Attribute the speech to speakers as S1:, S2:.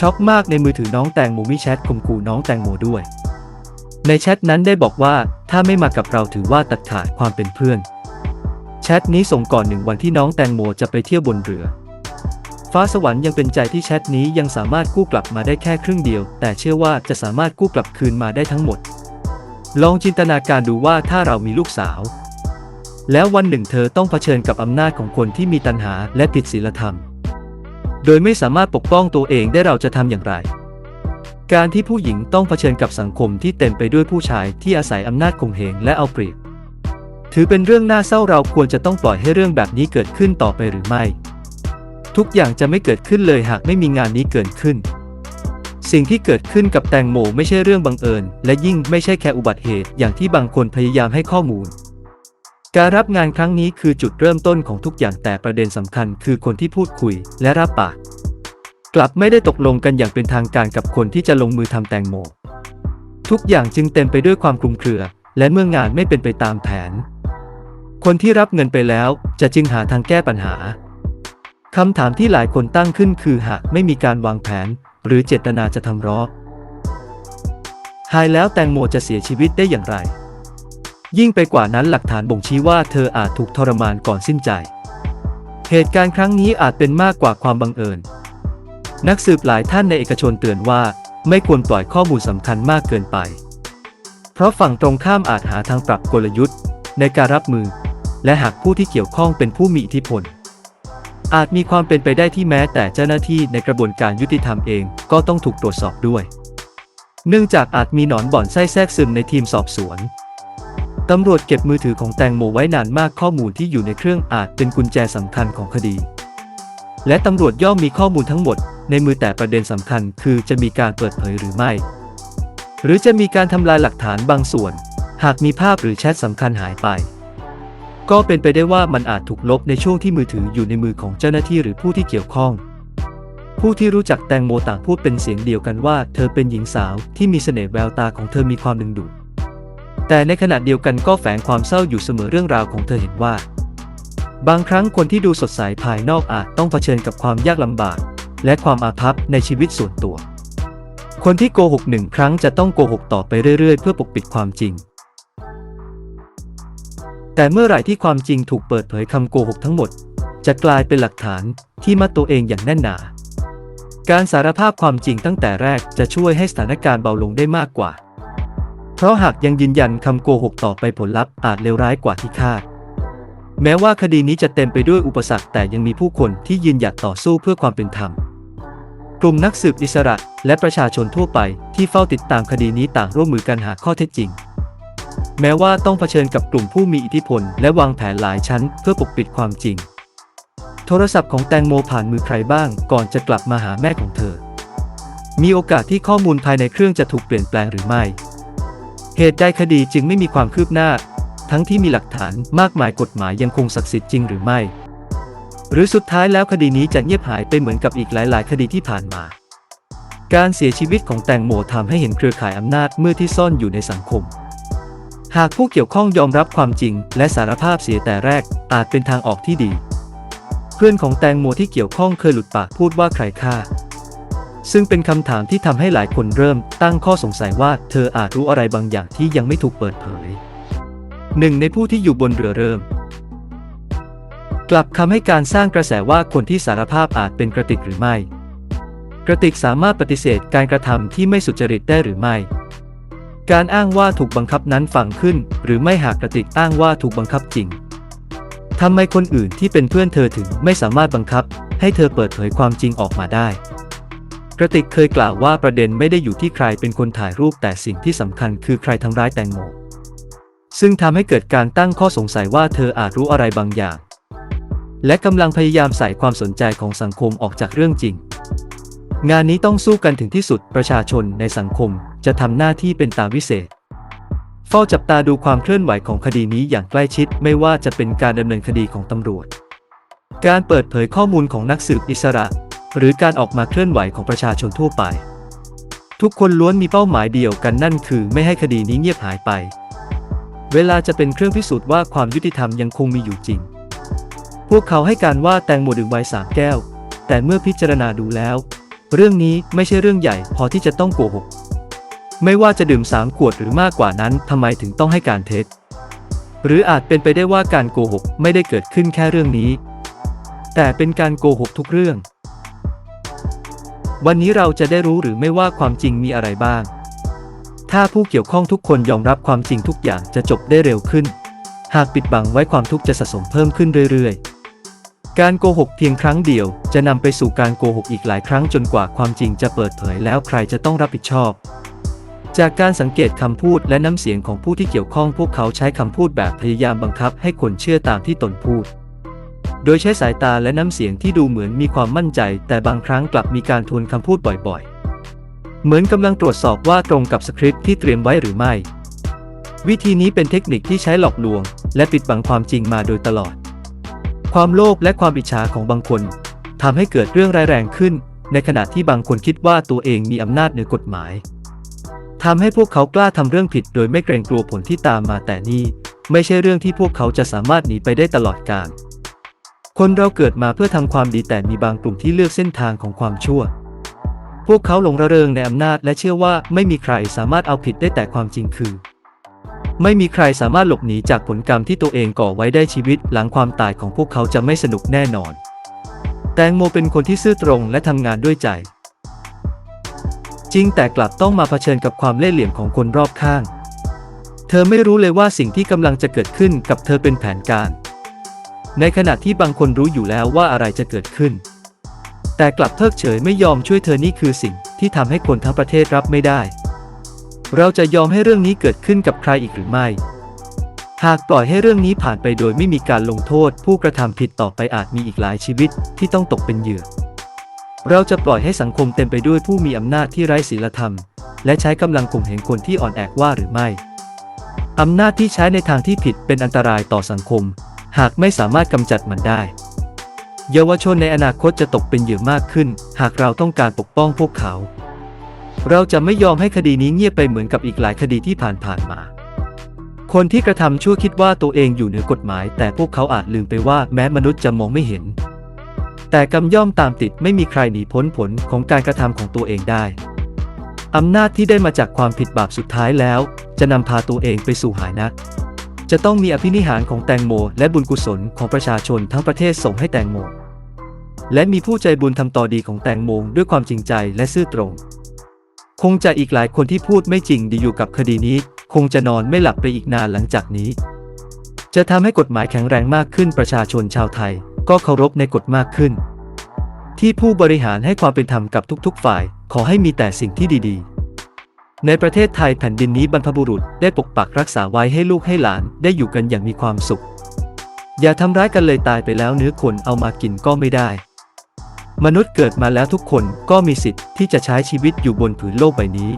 S1: ช็อกมากในมือถือน้องแตงโมมีแชทข่มขู่น้องแตงโมด้วย ในแชทนั้นได้บอกว่าถ้าไม่มากับเราถือว่าตัดขาดความเป็นเพื่อน แชทนี้ส่งก่อนหนึ่งวันที่น้องแตงโมจะไปเที่ยวบนเรือ ฟ้าสวรรค์ยังเป็นใจที่แชทนี้ยังสามารถกู้กลับมาได้แค่ครึ่งเดียว แต่เชื่อว่าจะสามารถกู้กลับคืนมาได้ทั้งหมด ลองจินตนาการดูว่าถ้าเรามีลูกสาว แล้ววันหนึ่งเธอต้องเผชิญกับอำนาจของคนที่มีตัณหาและผิดศีลธรรม โดยไม่สามารถปกป้องตัวเองได้เราจะทำอย่างไร การที่ผู้หญิงต้องเผชิญกับสังคมที่เต็มไปด้วยผู้ชายที่อาศัยอำนาจข่มเหงและเอาเปรียบ ถือเป็นเรื่องน่าเศร้าเราควรจะต้องปล่อยให้เรื่องแบบนี้เกิดขึ้นต่อไปหรือไม่ ทุกอย่างจะไม่เกิดขึ้นเลยหากไม่มีงานนี้เกิดขึ้น สิ่งที่เกิดขึ้นกับแตงโมไม่ใช่เรื่องบังเอิญ และยิ่งไม่ใช่แค่อุบัติเหตุอย่างที่บางคนพยายามให้ข้อมูล การรับงานครั้งนี้คือจุดเริ่มต้นของทุกอย่างแต่ประเด็นสำคัญคือคนที่พูดคุยและรับปาก กลับไม่ได้ตกลงกันอย่างเป็นทางการกับคนที่จะลงมือทำแตงโม ทุกอย่างจึงเต็มไปด้วยความคลุมเครือ และเมื่องานไม่เป็นไปตามแผน คนที่รับเงินไปแล้วจะจึงหาทางแก้ปัญหาคำถามที่หลายคนตั้งขึ้นคือหากไม่มีการวางแผน หรือเจตนาจะทำร้อหายแล้วแตงโมจะเสียชีวิตได้อย่างไร ยิ่งไปกว่านั้นหลักฐานบ่งชี้ว่าเธออาจถูกทรมานก่อนสิ้นใจ เหตุการณ์ครั้งนี้อาจเป็นมากกว่าความบังเอิญ นักสืบหลายท่านในเอกชนเตือนว่า ไม่ควรปล่อยข้อมูลสำคัญมากเกินไป เพราะฝั่งตรงข้ามอาจหาทางปรับกลยุทธ์ ในการรับมือ และหากผู้ที่เกี่ยวข้องเป็นผู้มีอิทธิพล อาจมีความเป็นไปได้ที่แม้แต่เจ้าหน้าที่ในกระบวนการยุติธรรมเองก็ต้องถูกตรวจสอบด้วย เนื่องจากอาจมีหนอนบ่อนไส้แทรกซึมในทีมสอบสวน ตำรวจเก็บมือถือของแตงโมไว้นานมากข้อมูลที่อยู่ในเครื่องอาจเป็นกุญแจสำคัญของคดี และตำรวจย่อมมีข้อมูลทั้งหมด ในมือแต่ประเด็นสำคัญคือจะมีการเปิดเผยหรือไม่ หรือจะมีการทำลายหลักฐานบางส่วน หากมีภาพหรือแชทสำคัญหายไป ก็เป็นไปได้ว่ามันอาจถูกลบในช่วงที่มือถืออยู่ในมือของเจ้าหน้าที่หรือผู้ที่เกี่ยวข้อง ผู้ที่รู้จักแตงโมต่างพูดเป็นเสียงเดียวกันว่า เธอเป็นหญิงสาวที่มีเสน่ห์แววตาของเธอมีความดึงดูด แต่ในขณะเดียวกันก็แฝงความเศร้าอยู่เสมอเรื่องราวของเธอเห็นว่า บางครั้งคนที่ดูสดใสภายนอกอาจต้องเผชิญกับความยากลำบาก และความอาภัพในชีวิตส่วนตัว คนที่โกหกหนึ่งครั้งจะต้องโกหกต่อไปเรื่อยๆ เพื่อปกปิดความจริง แต่เมื่อไหร่ที่ความจริงถูกเปิดเผยคำโกหกทั้งหมด จะกลายเป็นหลักฐานที่มัดตัวเองอย่างแน่นหนาการสารภาพความจริงตั้งแต่แรกจะช่วยให้สถานการณ์เบาลงได้มากกว่า เพราะหากยังยืนยันคำโกหกต่อไปผลลัพธ์อาจเลวร้ายกว่าที่คาด แม้ว่าคดีนี้จะเต็มไปด้วยอุปสรรคแต่ยังมีผู้คนที่ยืนหยัดต่อสู้เพื่อความเป็นธรรม กลุ่มนักสืบอิสระและประชาชนทั่วไปที่เฝ้าติดตามคดีนี้ต่างร่วมมือกันหาข้อเท็จจริง แม้ว่าต้องเผชิญกับกลุ่มผู้มีอิทธิพล และวางแผนหลายชั้นเพื่อปกปิดความจริง โทรศัพท์ของแตงโมผ่านมือใครบ้าง ก่อนจะกลับมาหาแม่ของเธอ มีโอกาสที่ข้อมูลภายในเครื่องจะถูกเปลี่ยนแปลงหรือไม่ เหตุใดคดีจึงไม่มีความคืบหน้า ทั้งที่มีหลักฐานมากมายกฎหมายยังคงศักดิ์สิทธิ์จริงหรือไม่ หรือสุดท้ายแล้วคดีนี้จะเงียบหายไปเหมือนกับอีกหลาย ๆ คดีที่ผ่านมา การเสียชีวิตของแตงโมทำให้เห็นเครือข่ายอำนาจเมื่อที่ซ่อนอยู่ในสังคม หากผู้เกี่ยวข้องยอมรับความจริง และสารภาพเสียแต่แรกอาจเป็นทางออกที่ดี เพื่อนของแตงโมที่เกี่ยวข้องเคยหลุดปากพูดว่าใครฆ่า ซึ่งเป็นคำถามที่ทำให้หลายคนเริ่มตั้งข้อสงสัยว่าเธออาจรู้อะไรบางอย่างที่ยังไม่ถูกเปิดเผย หนึ่งในผู้ที่อยู่บนเรือเริ่ม กลับคำให้การสร้างกระแสว่าคนที่สารภาพอาจเป็นกระติกหรือไม่ กระติกสามารถปฏิเสธการกระทำที่ไม่สุจริตได้หรือไม่ การอ้างว่าถูกบังคับนั้นฝังขึ้น หรือไม่หากกระติกอ้างว่าถูกบังคับจริงทำไมคนอื่นที่เป็นเพื่อนเธอถึงไม่สามารถบังคับ ให้เธอเปิดเผยความจริงออกมาได้ กระติกเคยกล่าวว่าประเด็นไม่ได้อยู่ที่ใครเป็นคนถ่ายรูปแต่สิ่งที่สำคัญคือใครทำร้ายแตงโม ซึ่งทำให้เกิดการตั้งข้อสงสัยว่าเธออาจรู้อะไรบางอย่าง และกำลังพยายามใส่ความสนใจของสังคมออกจากเรื่องจริง งานนี้ต้องสู้กันถึงที่สุดประชาชนในสังคมจะทำหน้าที่เป็นตาวิเศษเฝ้าจับตาดูความเคลื่อนไหวของคดีนี้อย่างใกล้ชิดไม่ว่าจะเป็นการดำเนินคดีของตำรวจ การเปิดเผยข้อมูลของนักสืบอิสระ หรือการออกมาเคลื่อนไหวของประชาชนทั่วไป ทุกคนล้วนมีเป้าหมายเดียวกันนั่นคือไม่ให้คดีนี้เงียบหายไป เวลาจะเป็นเครื่องพิสูจน์ว่าความยุติธรรมยังคงมีอยู่จริง พวกเขาให้การว่าแตงโมดื่มไวน์สามแก้ว แต่เมื่อพิจารณาดูแล้ว เรื่องนี้ไม่ใช่เรื่องใหญ่พอที่จะต้องโกหก ไม่ว่าจะดื่มสามขวดหรือมากกว่านั้นทำไมถึงต้องให้การเท็จ หรืออาจเป็นไปได้ว่าการโกหกไม่ได้เกิดขึ้นแค่เรื่องนี้ แต่เป็นการโกหกทุกเรื่อง วันนี้เราจะได้รู้หรือไม่ว่าความจริงมีอะไรบ้าง ถ้าผู้เกี่ยวข้องทุกคนยอมรับความจริงทุกอย่างจะจบได้เร็วขึ้น หากปิดบังไว้ความทุกข์จะสะสมเพิ่มขึ้นเรื่อยๆ การโกหกเพียงครั้งเดียว จะนำไปสู่การโกหกอีกหลายครั้งจนกว่าความจริงจะเปิดเผยแล้วใครจะต้องรับผิดชอบ จากการสังเกตคำพูดและน้ำเสียงของผู้ที่เกี่ยวข้องพวกเขาใช้คำพูดแบบพยายามบังคับให้คนเชื่อตามที่ตนพูด โดยใช้สายตาและน้ำเสียงที่ดูเหมือนมีความมั่นใจ แต่บางครั้งกลับมีการทวนคำพูดบ่อยๆ เหมือนกำลังตรวจสอบว่าตรงกับสคริปต์ที่เตรียมไว้หรือไม่ วิธีนี้เป็นเทคนิคที่ใช้หลอกลวง และปิดบังความจริงมาโดยตลอด ความโลภและความอิจฉาของบางคนทำให้เกิดเรื่องร้ายแรงขึ้น ในขณะที่บางคนคิดว่าตัวเองมีอำนาจเหนือกฎหมายทำให้พวกเขากล้าทำเรื่องผิด โดยไม่เกรงกลัวผลที่ตามมาแต่นี่ไม่ใช่เรื่องที่พวกเขาจะสามารถหนีไปได้ตลอดกาล คนเราเกิดมาเพื่อทำความดีแต่มีบางกลุ่มที่เลือกเส้นทางของความชั่ว พวกเขาหลงระเริงในอำนาจและเชื่อว่าไม่มีใครสามารถเอาผิดได้แต่ความจริงคือ ไม่มีใครสามารถหลบหนีจากผลกรรมที่ตัวเองก่อไว้ได้ชีวิตหลังความตายของพวกเขาจะไม่สนุกแน่นอน แตงโมเป็นคนที่ซื่อตรงและทำงานด้วยใจ จริงแต่กลับต้องมาเผชิญกับความเล่ห์เหลี่ยมของคนรอบข้าง เธอไม่รู้เลยว่าสิ่งที่กำลังจะเกิดขึ้นกับเธอเป็นแผนการ ในขณะที่บางคนรู้อยู่แล้วว่าอะไรจะเกิดขึ้น แต่กลับเพิกเฉยไม่ยอมช่วยเธอนี่คือสิ่งที่ทำให้คนทั้งประเทศรับไม่ได้ เราจะยอมให้เรื่องนี้เกิดขึ้นกับใครอีกหรือไม่ หากปล่อยให้เรื่องนี้ผ่านไปโดยไม่มีการลงโทษ ผู้กระทำผิดต่อไปอาจมีอีกหลายชีวิตที่ต้องตกเป็นเหยื่อ เราจะปล่อยให้สังคมเต็มไปด้วยผู้มีอำนาจที่ไร้ศีลธรรม และใช้กำลังข่มเหงคนที่อ่อนแอว่าหรือไม่อำนาจที่ใช้ในทางที่ผิดเป็นอันตรายต่อสังคม หากไม่สามารถกำจัดมันได้ เยาวชนในอนาคตจะตกเป็นเหยื่อมากขึ้น หากเราต้องการปกป้องพวกเขา เราจะไม่ยอมให้คดีนี้เงียบไปเหมือนกับอีกหลายคดีที่ผ่านๆมา คนที่กระทำชั่วคิดว่าตัวเองอยู่เหนือกฎหมาย แต่พวกเขาอาจลืมไปว่าแม้มนุษย์จะมองไม่เห็น แต่กำย่อมตามติดไม่มีใครหนีพ้นผลของการกระทำของตัวเองได้อำนาจที่ได้มาจากความผิดบาปสุดท้ายแล้ว จะนำพาตัวเองไปสู่หายนะ จะต้องมีอภินิหารของแตงโม และบุญกุศลของประชาชนทั้งประเทศส่งให้แตงโม และมีผู้ใจบุญทำต่อดีของแตงโมด้วยความจริงใจและซื่อตรง คงจะอีกหลายคนที่พูดไม่จริงดีอยู่กับคดีนี้ คงจะนอนไม่หลับไปอีกนานหลังจากนี้ จะทำให้กฎหมายแข็งแรงมากขึ้นประชาชนชาวไทย ก็เคารพในกฎมากขึ้น ที่ผู้บริหารให้ความเป็นธรรมกับทุกๆ ฝ่าย ขอให้มีแต่สิ่งที่ดี ๆ ในประเทศไทยแผ่นดินนี้บรรพบุรุษได้ปกปักรักษาไว้ให้ลูกให้หลานได้อยู่กันอย่างมีความสุข อย่าทำร้ายกันเลยตายไปแล้วเนื้อคนเอามากินก็ไม่ได้ มนุษย์เกิดมาแล้วทุกคนก็มีสิทธิ์ที่จะใช้ชีวิตอยู่บนผืนโลกใบนี้